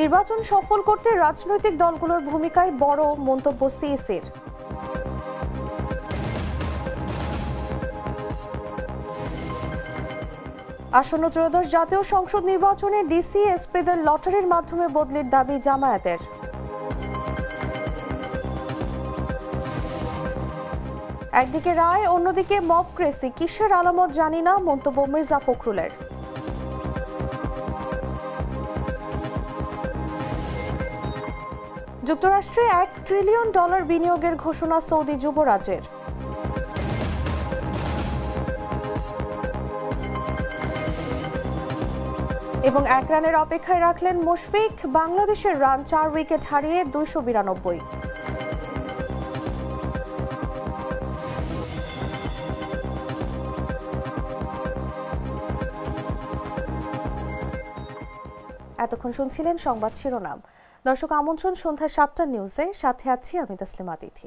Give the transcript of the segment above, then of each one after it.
নির্বাচন সফল করতে রাজনৈতিক দলগুলোর ভূমিকায় বড় মন্তব্য সিএসির। আসন্ন ত্রয়োদশ জাতীয় সংসদ নির্বাচনে ডিসি এসপিদের লটারির মাধ্যমে বদলির দাবি জামায়াতের। একদিকে রায়, অন্যদিকে মব ক্রেসি। কিসের আলামত জানি না, মন্তব্য মির্জা ফখরুলের। যুক্তরাষ্ট্রে এক ট্রিলিয়ন ডলার বিনিয়োগের ঘোষণা সৌদি যুবরাজের। এবং এক রানের অপেক্ষায় রাখলেন মুশফিক, বাংলাদেশের রান চার উইকেট হারিয়ে দুইশো বিরানব্বই। এতক্ষণ শুনছিলেন সংবাদ শিরোনাম। দর্শক আমন্ত্রণ সন্ধ্যা সাতটা নিউজে সাথে আছি আমি তাসলিমা তিথি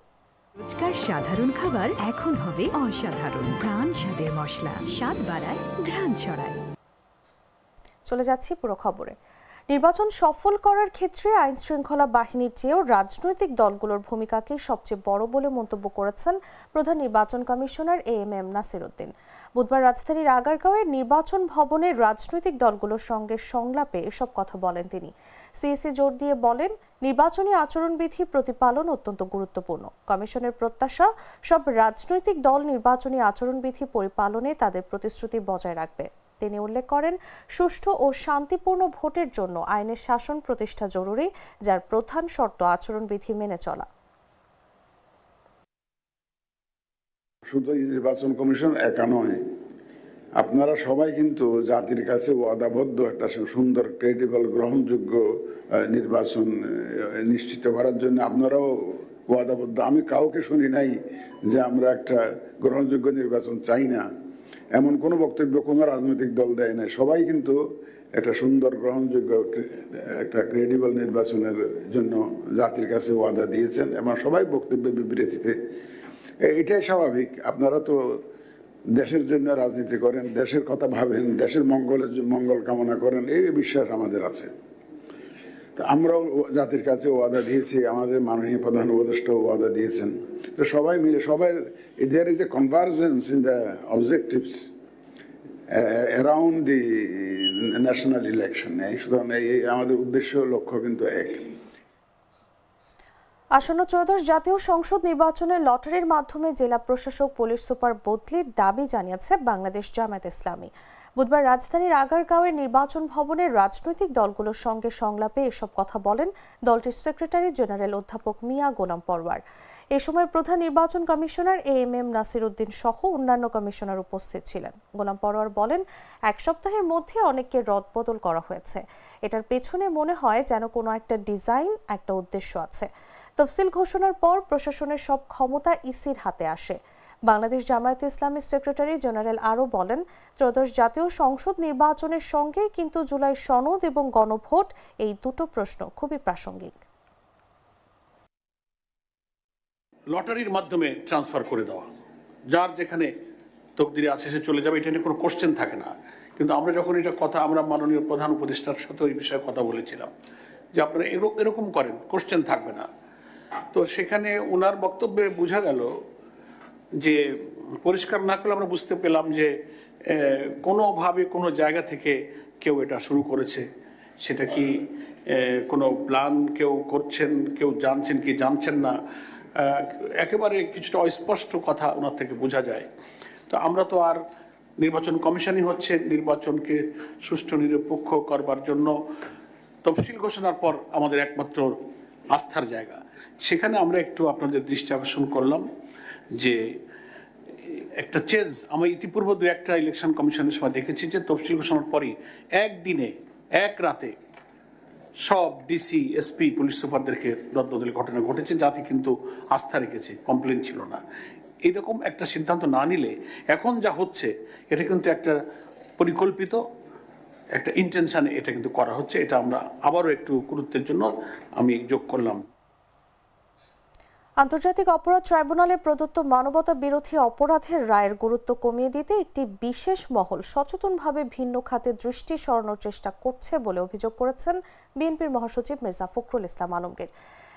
রোজকার সাধারণ খাবার এখন হবে অসাধারণ। প্রাণ স্বাদের মশলা। স্বাদ বাড়ায় ঘ্রাণ ছড়ায়। চলে যাচ্ছি পুরো খবরে। নির্বাচন সফল করার ক্ষেত্রে আইন শৃঙ্খলা বাহিনীর চেয়েও রাজনৈতিক দলগুলোর ভূমিকাকে সবচেয়ে বড় বলে মন্তব্য করেছেন প্রধান নির্বাচন commissioner A M M Nasir Uddin বুধবার রাজধানীর আগারগাঁওয়ে নির্বাচন ভবনে রাজনৈতিক দলগুলোর সঙ্গে সংলাপে এসব কথা বলেন তিনি। সিএসি জোর দিয়ে বলেন, নির্বাচনী আচরণবিধি প্রতিপালন অত্যন্ত গুরুত্বপূর্ণ। কমিশনের প্রত্যাশা, সব রাজনৈতিক দল নির্বাচনী আচরণবিধি পরিপালনে তাদের প্রতিশ্রুতি বজায় রাখবে। তিনি উল্লেখ করেন, সুষ্ঠু ও শান্তিপূর্ণ ভোটের জন্য আইনের শাসন প্রতিষ্ঠা জরুরি, যার প্রধান শর্ত আচরণবিধি মেনে চলা। শুধু নির্বাচন কমিশন একা নয়, আপনারা সবাই কিন্তু জাতির কাছে ওয়াদাবদ্ধ একটা সুন্দর ক্রেডিবল গ্রহণযোগ্য নির্বাচন নিশ্চিত করার জন্য আপনারাও ওয়াদাবদ্ধ। আমি কাউকে শুনি নাই যে আমরা একটা গ্রহণযোগ্য নির্বাচন চাই না। এমন কোনো বক্তব্য কোনো রাজনৈতিক দল দেয় না সবাই কিন্তু একটা সুন্দর, গ্রহণযোগ্য, একটা ক্রেডিবল নির্বাচনের জন্য জাতির কাছে ওয়াদা দিয়েছেন এবং সবাই বক্তব্যের বিবৃতিতে। এটাই স্বাভাবিক। আপনারা তো দেশের জন্য রাজনীতি করেন, দেশের কথা ভাবেন, দেশের মঙ্গলের মঙ্গল কামনা করেন, এই বিশ্বাস আমাদের আছে। তো আমরাও জাতির কাছে ওয়াদা দিয়েছি, আমাদের মাননীয় প্রধান উপদেষ্টা ওয়াদা দিয়েছেন। তো সবাই মিলে, সবাই there is a convergence in the objectives around the national election এই সুতরাং এই আমাদের উদ্দেশ্য, লক্ষ্য কিন্তু এক। আসন্ন ত্রয়োদশ জাতীয় সংসদ নির্বাচনে লটারির মাধ্যমে জেলা প্রশাসক, পুলিশ সুপার বদলির দাবি জানিয়েছে বাংলাদেশ জামায়াত ইসলামী। বুধবার রাজধানীর আগারগাঁওয়ের নির্বাচন ভবনে রাজনৈতিক দলগুলোর সঙ্গে সংলাপে এসব কথা বলেন দলটির সেক্রেটারি জেনারেল অধ্যাপক মিয়া গোলাম পরওয়ার। এ সময় প্রধান নির্বাচন commissioner A M M Nasir Uddin সহ অন্যান্য কমিশনার উপস্থিত ছিলেন। গোলাম পরোয়ার বলেন, এক সপ্তাহের মধ্যে অনেককে রদবদল করা হয়েছে। এটার পেছনে মনে হয় যেন কোনো একটা ডিজাইন, একটা উদ্দেশ্য আছে। তফসিল ঘোষণার পর প্রশাসনের সব ক্ষমতা ইসির হাতে আসে। বাংলাদেশ জামায়াতে ইসলামী সেক্রেটারি জেনারেল আরও বলেন, ত্রয়োদশ জাতীয় সংসদ নির্বাচনের সঙ্গে কিন্তু জুলাই সনদ এবং গণভোট এই দুটো প্রশ্ন খুবই প্রাসঙ্গিক। লটারির মাধ্যমে ট্রান্সফার করে দেওয়া। যার যেখানে তকদিরে আছে, সে চলে যাবে, এটা নিয়ে কোনো কোশ্চেন থাকে না। কিন্তু আমরা যখন এটা কথা, আমরা মাননীয় প্রধান উপদেষ্টার সাথে এই বিষয়ে কথা বলেছিলাম যে আপনারা এরকম এরকম করেন কোশ্চেন থাকবে না। তো সেখানে ওনার বক্তব্যে বোঝা গেল যে পরিষ্কার না করলে আমরা বুঝতে পেলাম যে কোনোভাবে কোনো জায়গা থেকে কেউ এটা শুরু করেছে। সেটা কি কোনো প্ল্যান কেউ করছেন, কেউ জানছেন কি জানছেন না? একেবারে কিছুটা অস্পষ্ট কথা ওনার থেকে বোঝা যায়। তো আমরা তো আর নির্বাচন কমিশনই হচ্ছে, নির্বাচনকে সুষ্ঠু, নিরপেক্ষ করবার জন্য তফসিল ঘোষণার পর আমাদের একমাত্র আস্থার জায়গা। সেখানে আমরা একটু আপনাদের দৃষ্টি আকর্ষণ করলাম যে একটা চেঞ্জ আমরা ইতিপূর্বে দু একটা ইলেকশন কমিশনের সময় দেখেছি যে তফসিল ঘোষণার পরই একদিনে, এক রাতে সব ডিসি এসপি পুলিশ সুপারদেরকে রদ্দদের ঘটনা ঘটেছে যাতে কিন্তু আস্থা রেখেছে কমপ্লেন ছিল না। এইরকম একটা সিদ্ধান্ত না নিলে এখন যা হচ্ছে, এটা কিন্তু একটা পরিকল্পিত, একটা ইন্টেনশনে এটা কিন্তু করা হচ্ছে, এটা আমরা আবারও একটু গুরুত্বের জন্য আমি যোগ করলাম। আন্তর্জাতিক অপরাধ ট্রাইব্যুনালে প্রদত্ত মানবতা বিরোধী অপরাধের রায়ের গুরুত্ব কমিয়ে দিতে একটি বিশেষ মহল সচেতনভাবে ভিন্ন খাতে দৃষ্টি সরানোর চেষ্টা করছে বলে অভিযোগ করেছেন বিএনপির মহাসচিব মির্জা ফখরুল ইসলাম আলমগীর।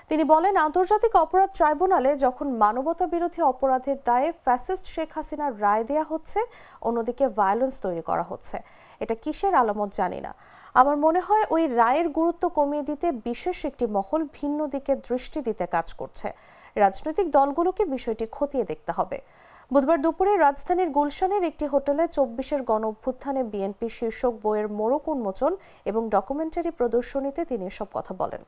তিনি বলেন, আন্তর্জাতিক অপরাধ ট্রাইব্যুনালে যখন মানবতা বিরোধী অপরাধের দায়ে ফ্যাসিস্ট শেখ হাসিনার রায় দেয়া হচ্ছে, অন্যদিকে ভায়োলেন্স তৈরি করা হচ্ছে। এটা কিসের আলামত জানি না। আমার মনে হয় ওই রায়ের গুরুত্ব কমিয়ে দিতে বিশেষ একটি মহল ভিন্ন দিকে দৃষ্টি দিতে কাজ করছে। রাজনৈতিক দলগুলোকে বিষয়টি খতিয়ে দেখতে হবে। বুধবার দুপুরে রাজধানীর গুলশানের একটি হোটেলে চব্বিশের গণ অভ্যুত্থানে বিএনপি শীর্ষক বইয়ের মোড়ক উন্মোচন এবং ডকুমেন্টারি প্রদর্শনীতে তিনি এসব কথা বলেন।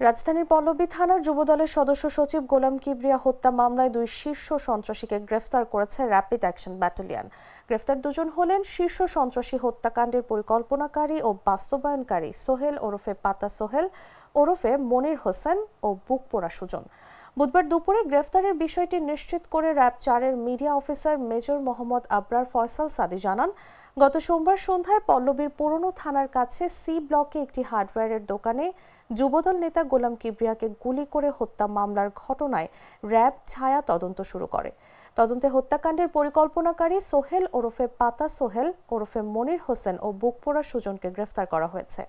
রাজধানীর পল্লবী থানার যুবদলের সদস্য সচিব গোলাম কিবরিয়া হত্যা মামলায় দুই শীর্ষ সন্ত্রাসীকে গ্রেফতার করেছে র্যাপিড অ্যাকশন ব্যাটালিয়ন। গ্রেফতার দুজন হলেন শীর্ষ সন্ত্রাসী হত্যাকাণ্ডের পরিকল্পনাকারী ও বাস্তবায়নকারী সোহেল ওরফে পাতা সোহেল, ওরফে মনির হোসেন ও বুকপোড়া সুজন। বুধবার দুপুরে গ্রেফতারের বিষয়টি নিশ্চিত করে র্যাব চারের media officer major Mohammad Abrar Faisal Sadi জানান, গত সোমবার সন্ধ্যায় পল্লবীর পুরনো থানার কাছে সি ব্লকে একটি হার্ডওয়্যারের দোকানে যুবদল নেতা গোলাম কিবরিয়াকে গুলি করে হত্যা মামলার ঘটনায় র্যাব ছায়া তদন্ত শুরু করে। তদন্তে হত্যাকাণ্ডের পরিকল্পনাকারী সোহেল ওরফে পাতা সোহেল, ওরফে মনির হোসেন ও বুকপোড়া সুজনকে গ্রেফতার করা হয়েছে।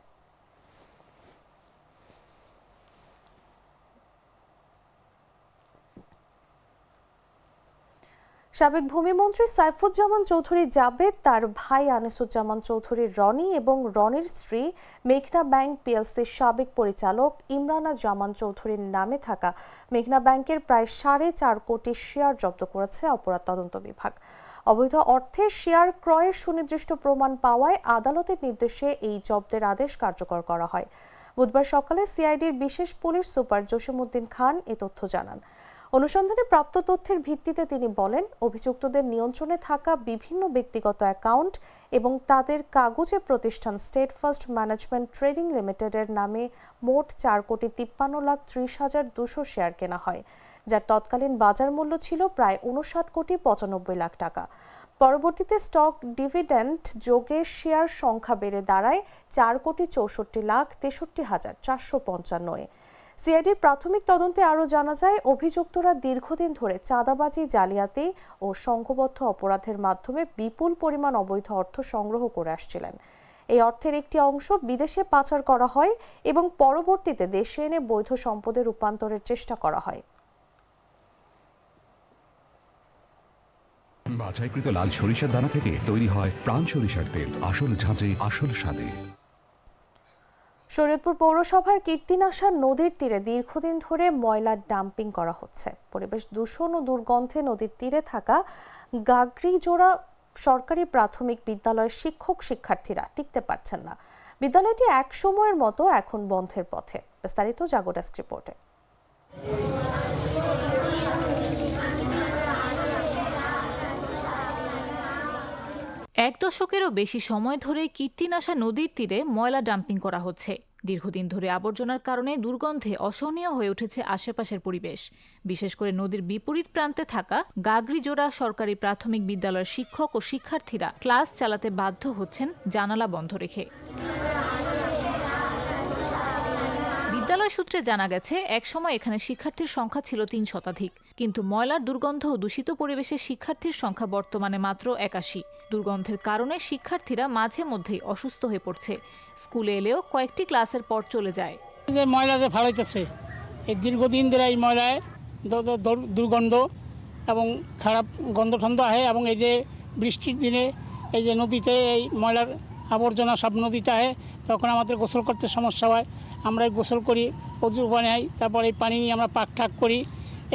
সাবেক ভূমিমন্ত্রী সাইফুজ্জামান চৌধুরী জাবেদ তার ভাই আনিসুজ্জামান চৌধুরী রনি এবং রনির স্ত্রী মেঘনা ব্যাংক পিএলসির সাবেক পরিচালক ইমরানা জামান চৌধুরীর নামে থাকা মেঘনা ব্যাংকের প্রায় সাড়ে চার কোটি শেয়ার জব্দ করেছে অপরাধ তদন্ত বিভাগ। অবৈধ অর্থে শেয়ার ক্রয়ের সুনির্দিষ্ট প্রমাণ পাওয়ায় আদালতের নির্দেশে এই জব্দের আদেশ কার্যকর করা হয়। বুধবার সকালে সিআইডির বিশেষ পুলিশ সুপার জসিমউদ্দিন খান এ তথ্য জানান। অনুসন্ধানে প্রাপ্ত তথ্যের ভিত্তিতে তিনি বলেন, অভিযুক্তদের নিয়ন্ত্রণে থাকা বিভিন্ন ব্যক্তিগত অ্যাকাউন্ট এবং তাদের কাগজে প্রতিষ্ঠান স্টেট ফার্স্ট ম্যানেজমেন্ট ট্রেডিং লিমিটেডের নামে মোট চার কোটি তিপ্পান্ন লাখ ত্রিশ হাজার দুশো শেয়ার কেনা হয়, যার তৎকালীন বাজার মূল্য ছিল প্রায় উনষাট কোটি পঁচানব্বই লাখ টাকা। পরবর্তীতে স্টক ডিভিডেন্ড যোগে শেয়ার সংখ্যা বেড়ে দাঁড়ায় চার কোটি চৌষট্টি লাখ তেষট্টি হাজার চারশো পঞ্চান্নয়ে। সিআইডির প্রাথমিক তদন্তে আরও জানা যায়, অভিযুক্তরা দীর্ঘদিন ধরে চাঁদাবাজি, জালিয়াতি ও সংঘবদ্ধ অপরাধের মাধ্যমে বিপুল পরিমাণ অবৈধ অর্থ সংগ্রহ করে আসছিলেন। এই অর্থের একটি অংশ বিদেশে পাচার করা হয় এবং পরবর্তীতে দেশে এনে বৈধ সম্পদে রূপান্তরের চেষ্টা করা হয়। বাছাইকৃত লাল সরিষার দানা থেকে তৈরি হয় প্রাণ সরিষার তেল। আসল ঝাঁঝে, আসল স্বাদে। শরীয়তপুর পৌরসভার কীর্তিনাশা নদীর তীরে দীর্ঘদিন ধরে ময়লা ডাম্পিং করা হচ্ছে। পরিবেশ দূষণ ও দুর্গন্ধে নদীর তীরে থাকা গাগরিজোড়া সরকারি প্রাথমিক বিদ্যালয়ের শিক্ষক শিক্ষার্থীরা টিকতে পারছেন না। বিদ্যালয়টি এক সময়ের মতো এখন বন্ধের পথে। বিস্তারিত জাগো ডেস্ক রিপোর্টে। এক দশকেরও বেশি সময় ধরে কীর্তিনাশা নদীর তীরে ময়লা ডাম্পিং করা হচ্ছে। দীর্ঘদিন ধরে আবর্জনার কারণে দুর্গন্ধে অসহনীয় হয়ে উঠেছে আশেপাশের পরিবেশ। বিশেষ করে নদীর বিপরীত প্রান্তে থাকা গাগরিজোড়া সরকারি প্রাথমিক বিদ্যালয়ের শিক্ষক ও শিক্ষার্থীরা ক্লাস চালাতে বাধ্য হচ্ছেন জানালা বন্ধ রেখে। বিদ্যালয় সূত্রে জানা গেছে, একসময় এখানে শিক্ষার্থীর সংখ্যা ছিল তিন শতাধিক। কিন্তু ময়লার দুর্গন্ধ ও দূষিত পরিবেশে শিক্ষার্থীর সংখ্যা বর্তমানে মাত্র একাশি। দুর্গন্ধের কারণে শিক্ষার্থীরা মাঝে মধ্যেই অসুস্থ হয়ে পড়ছে। স্কুলে এলেও কয়েকটি ক্লাসের পর চলে যায়। যে ময়লা ফালাইতেছে এই দীর্ঘদিন ধরে এই ময়লায় দুর্গন্ধ এবং খারাপ গন্ধ ঠন্ধ আহে এবং এই যে বৃষ্টির দিনে এই যে নদীতে এই ময়লার আবর্জনা সব নদীতে আহে, তখন আমাদের গোসল করতে সমস্যা হয়। আমরা গোসল করি, অজু বানাই তারপর এই পানি নিয়ে আমরা পাক ঠাক করি।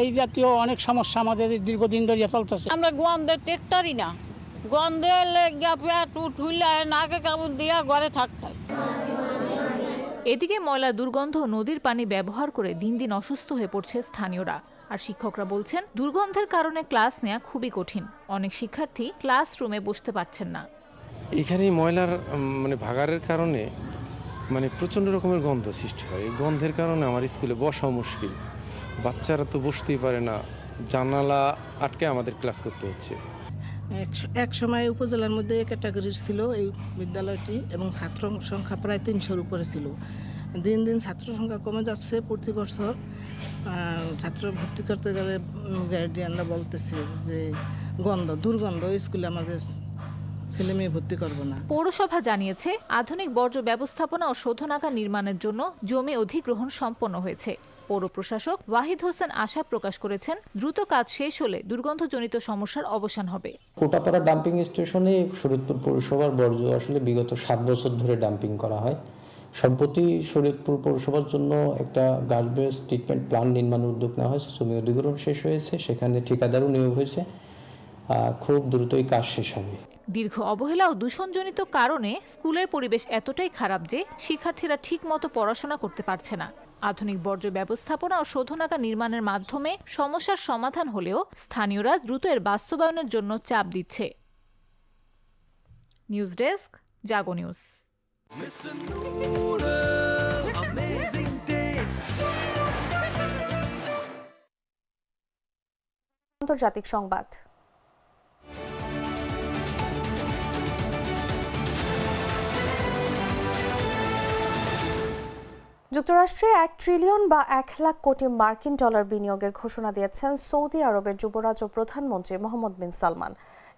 এই জাতীয় অনেক সমস্যা আমাদের দীর্ঘদিন ধরে চলতেছে। আমরা গন্ধে টেকতারি না। গন্ধে লেগা পেট উঠুলে নাকে কামড় দিয়া ঘরে থাকতাম। এদিকে ময়লার দুর্গন্ধ নদীর পানি ব্যবহার করে দিন দিন অসুস্থ হয়ে পড়ছে স্থানীয়রা। আর শিক্ষকরা বলছেন দুর্গন্ধের কারণে ক্লাস নেওয়া খুবই কঠিন। অনেক শিক্ষার্থী ক্লাসরুমে বসতে পারছেন না। এখানে ময়লার মানে ভাগাড়ের কারণে মানে প্রচণ্ড রকমের গন্ধ সৃষ্টি হয়। এই গন্ধের কারণে আমার স্কুলে বসা মুশকিল। বাচ্চারা তো বসতেই পারে না। জানালা আটকে আমাদের ক্লাস করতে হচ্ছে। এক- এক সময় উপজেলার মধ্যে ক্যাটাগরির ছিল এই বিদ্যালয়টি এবং ছাত্র সংখ্যা প্রায় তিনশোর উপরে ছিল। দিন দিন ছাত্র সংখ্যা কমে যাচ্ছে প্রতি বছর। ছাত্র ভর্তি করতে গেলে গার্ডিয়ানরা বলতেছে যে গন্ধ দুর্গন্ধ এই স্কুলে আমাদের ছেলে মেয়ে ভর্তি করব না। পৌরসভা জানিয়েছে আধুনিক বর্জ্য ব্যবস্থাপনা ও শোধনাগার নির্মাণের জন্য জমি অধিগ্রহণ সম্পন্ন হয়েছে। পৌর প্রশাসক ওয়াহিদ হোসেন আশা প্রকাশ করেছেন দ্রুত কাজ শেষ হলে দুর্গন্ধজনিত সমস্যার অবসান হবে। কোটাপাড়া ডাম্পিং স্টেশনে শরীয়তপুর পৌরসভার বর্জ্য আসলে বিগত সাত বছর ধরে ডাম্পিং করা হয়। সম্প্রতি শরীয়তপুর পৌরসভার জন্য একটা গার্বেজ ট্রিটমেন্ট প্ল্যান নির্মাণের উদ্যোগ নেওয়া হয়েছে। জমি অধিগ্রহণ শেষ হয়েছে সেখানে ঠিকাদারও নিয়োগ হয়েছে। খুব দ্রুতই কাজ শেষ হবে। দীর্ঘ অবহেলা ও দূষণজনিত কারণে স্কুলের পরিবেশ এতটাই খারাপ যে শিক্ষার্থীরা ঠিকমতো পড়াশোনা করতে পারছে না। আধুনিক বর্জ্য ব্যবস্থাপনা ও শোধনাগার নির্মাণের মাধ্যমে সমস্যার সমাধান হলেও স্থানীয়রা দ্রুত এর বাস্তবায়নের জন্য চাপ দিচ্ছে। News desk Jago news. আন্তর্জাতিক সংবাদ। যুক্তরাষ্ট্রে এক ট্রিলিয়ন বা এক লাখ কোটি মার্কিন ডলার বিনিয়োগের ঘোষণা দিয়েছেন সৌদি আরবের যুবরাজ ও প্রধানমন্ত্রী মোহাম্মদ বিন সালমান।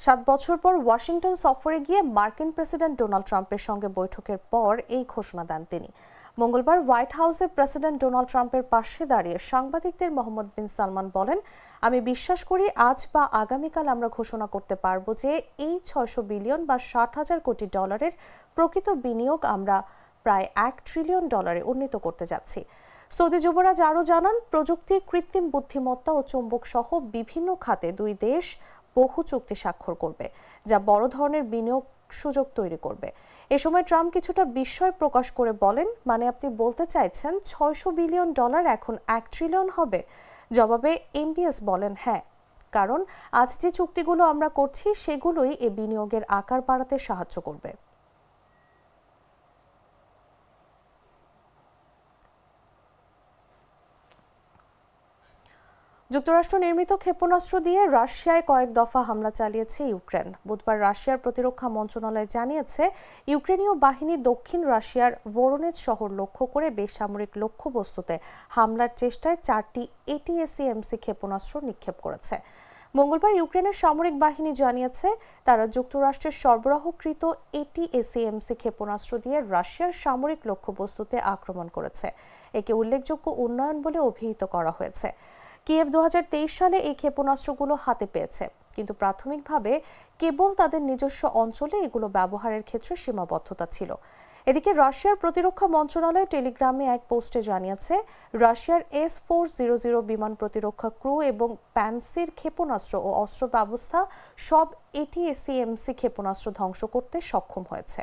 সাত বছর পর ওয়াশিংটন সফরে গিয়ে মার্কিন প্রেসিডেন্ট ডোনাল্ড ট্রাম্পের সঙ্গে বৈঠকের পর এই ঘোষণা দেন তিনি। মঙ্গলবার হোয়াইট হাউসে প্রেসিডেন্ট ডোনাল্ড ট্রাম্পের পাশে দাঁড়িয়ে সাংবাদিকদের মোহাম্মদ বিন সালমান বলেন, আমি বিশ্বাস করি আজ বা আগামীকাল আমরা ঘোষণা করতে পারব যে এই ছয়শো বিলিয়ন বা ষাট হাজার কোটি ডলারের প্রকৃত বিনিয়োগ আমরা প্রায় এক ট্রিলিয়ন ডলারে উন্নীত করতে যাচ্ছি। সৌদি যুবরাজ আরও জানান, প্রযুক্তি, কৃত্রিম বুদ্ধিমত্তা ও চুম্বক সহ বিভিন্ন খাতে দুই দেশ বহু চুক্তি স্বাক্ষর করবে, যা বড় ধরনের বিনিয়োগ সুযোগ তৈরি করবে। এ সময় ট্রাম্প কিছুটা বিস্ময় প্রকাশ করে বলেন মানে আপনি বলতে চাইছেন ছয়শো বিলিয়ন ডলার এখন এক ট্রিলিয়ন হবে? জবাবে এমবিএস বলেন হ্যাঁ কারণ আজ যে চুক্তিগুলো আমরা করছি সেগুলোই এ বিনিয়োগের আকার বাড়াতে সাহায্য করবে। যুক্তরাষ্ট্র নির্মিত ক্ষেপণাস্ত্র দিয়ে রাশিয়ায় কয়েক দফা হামলা চালিয়েছে ইউক্রেন। বুধবার রাশিয়ার প্রতিরক্ষা মন্ত্রণালয় জানিয়েছে, ইউক্রেনীয় বাহিনী দক্ষিণ রাশিয়ার ভোরোনেজ শহর লক্ষ্য করে বেসামরিক লক্ষ্যবস্তুতে হামলার চেষ্টায় চারটি এটিএসিএমসি ক্ষেপণাস্ত্র নিক্ষেপ করেছে। মঙ্গলবার ইউক্রেনের সামরিক বাহিনী জানিয়েছে, তারা যুক্তরাষ্ট্রের সরবরাহকৃত এটিএসিএমসি ক্ষেপণাস্ত্র দিয়ে রাশিয়ার সামরিক লক্ষ্যবস্তুতে আক্রমণ করেছে। একে উল্লেখযোগ্য উন্নয়ন বলে অভিহিত করা হয়েছে। কিয়েভ দু সালে এই ক্ষেপণাস্ত্রগুলো হাতে পেয়েছে। কিন্তু প্রাথমিকভাবে কেবল তাদের নিজস্ব অঞ্চলে এগুলো ব্যবহারের ক্ষেত্রে সীমাবদ্ধতা ছিল। এদিকে রাশিয়ার প্রতিরক্ষা মন্ত্রণালয় টেলিগ্রামে এক পোস্টে জানিয়েছে, রাশিয়ার এস ফোর জিরো জিরো বিমান প্রতিরক্ষা ক্রু এবং প্যান্সির ক্ষেপণাস্ত্র ও অস্ত্র ব্যবস্থা সব এটিএসিএমসি ক্ষেপণাস্ত্র ধ্বংস করতে সক্ষম হয়েছে।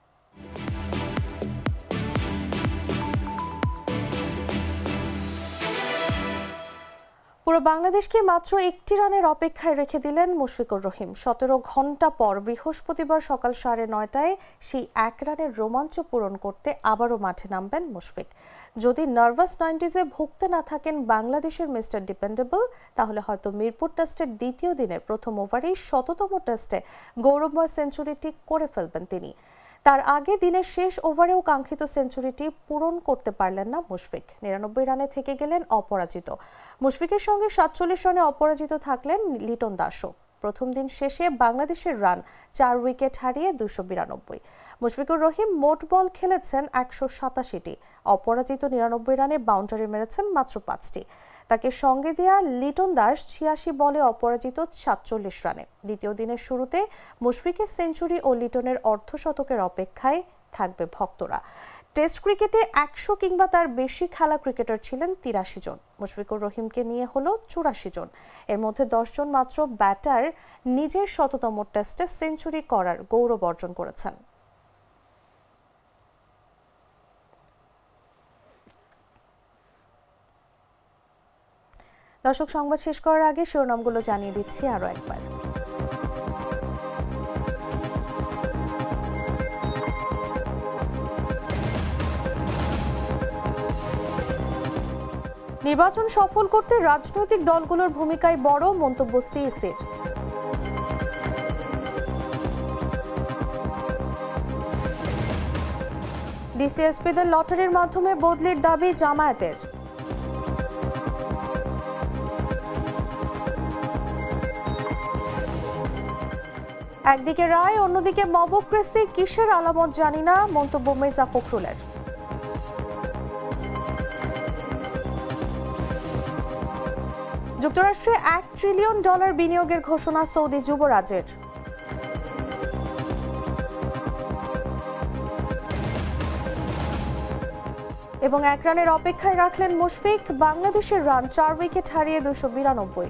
পুরো বাংলাদেশকে মাত্র একটি রানের অপেক্ষায় রেখে দিলেন মুশফিকুর রহিম। সতেরো ঘণ্টা পর বৃহস্পতিবার সকাল সাড়ে নয়টায় সেই এক রানের রোমাঞ্চ পূরণ করতে আবারও মাঠে নামবেন মুশফিক। যদি নার্ভাস নাইনটিজে ভুগতে না থাকেন বাংলাদেশের মিস্টার ডিপেন্ডেবল, তাহলে হয়তো মিরপুর টেস্টের দ্বিতীয় দিনের প্রথম ওভারেই শততম টেস্টে গৌরবময় সেঞ্চুরিটি করে ফেলবেন তিনি। তার আগে দিনের শেষ ওভারেও কাঙ্ক্ষিত সেঞ্চুরিটি পূরণ করতে পারলেন না মুশফিক। নিরানব্বই রানে থেকে গেলেন অপরাজিত। মুশফিকের সঙ্গে সাতচল্লিশ রানে অপরাজিত থাকলেন লিটন দাসও। প্রথম দিন শেষে বাংলাদেশের রান চার উইকেট হারিয়ে দুশো বিরানব্বই। মুশফিকুর রহিম মোট বল খেলেছেন একশো সাতাশিটি। অপরাজিত নিরানব্বই রানে বাউন্ডারি মেরেছেন মাত্র পাঁচটি। তাকে সঙ্গে দেয়া লিটন দাস ছিয়াশি বলে অপরাজিত সাতচল্লিশ রানে। দ্বিতীয় দিনের শুরুতে মুশফিকের সেঞ্চুরি ও লিটনের অর্ধশতকের অপেক্ষায় থাকবে ভক্তরা। টেস্ট ক্রিকেটে একশো কিংবা তার বেশি খেলা ক্রিকেটার ছিলেন তিরাশি জন। মুশফিকুর রহিমকে নিয়ে হলো চুরাশি জন। এর মধ্যে দশজন মাত্র ব্যাটার নিজের শততম টেস্টে সেঞ্চুরি করার গৌরব অর্জন করেছেন। দর্শক, সংবাদ শেষ করার আগে শিরোনামগুলো জানিয়ে দিচ্ছি আরও একবার। নির্বাচন সফল করতে রাজনৈতিক দলগুলোর ভূমিকায় বড় মন্তব্য সিএসির ডিসিএসপিদের লটারির মাধ্যমে বদলির দাবি জামায়াতের। একদিকে রায়, অন্যদিকে মবক্রেসি, কিসের আলামত জানি না, মন্তব্য মির্জা ফখরুলের। যুক্তরাষ্ট্রে এক ট্রিলিয়ন ডলার বিনিয়োগের ঘোষণা সৌদি যুবরাজের। এবং এক রানের অপেক্ষায় রাখলেন মুশফিক, বাংলাদেশের রান চার উইকেট হারিয়ে দুশো বিরানব্বই।